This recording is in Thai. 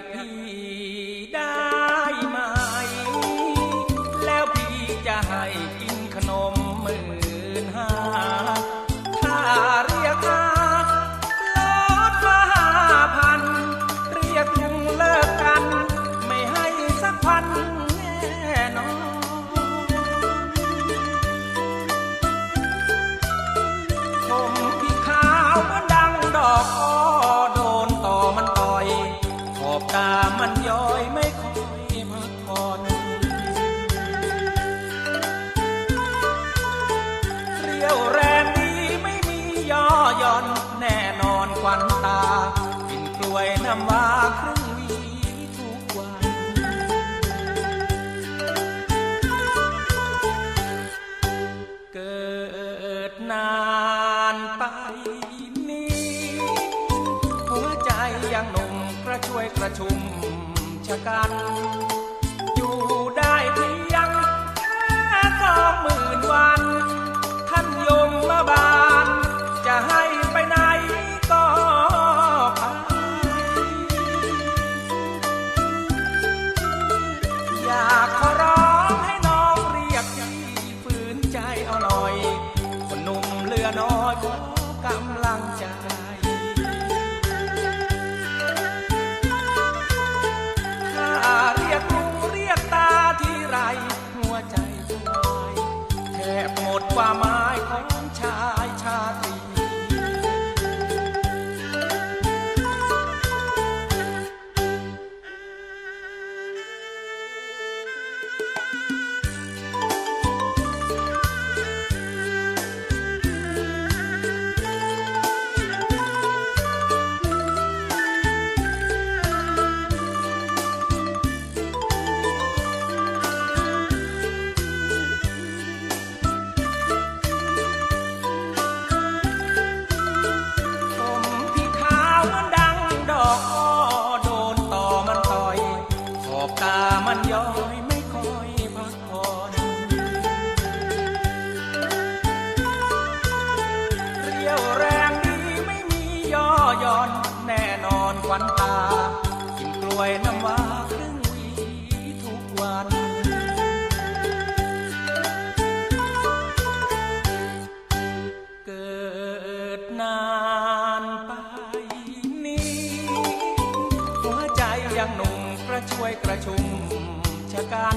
ก วันตา กินกล้วยน้ำว้าครึ่งวีทุกวัน เกิดนานไปนี้ หัวใจยังหนุ่มกระช่วยกระชุมชะกัน อยากขอร้องให้น้องเรียกพี่ฝืนใจเอาหน่อย คนหนุ่มเหลือน้อยขอกำลังใจถ้าเรียกลุงเรียกตาที่ไรหัวใจจะวายแทบหมดความ วันตา กินกล้วยน้ำว้าครึ่งวีทุกวัน เกิดนานไปนี้หัวใจยังหนุ่มกระช่วยกระชุมชะกัน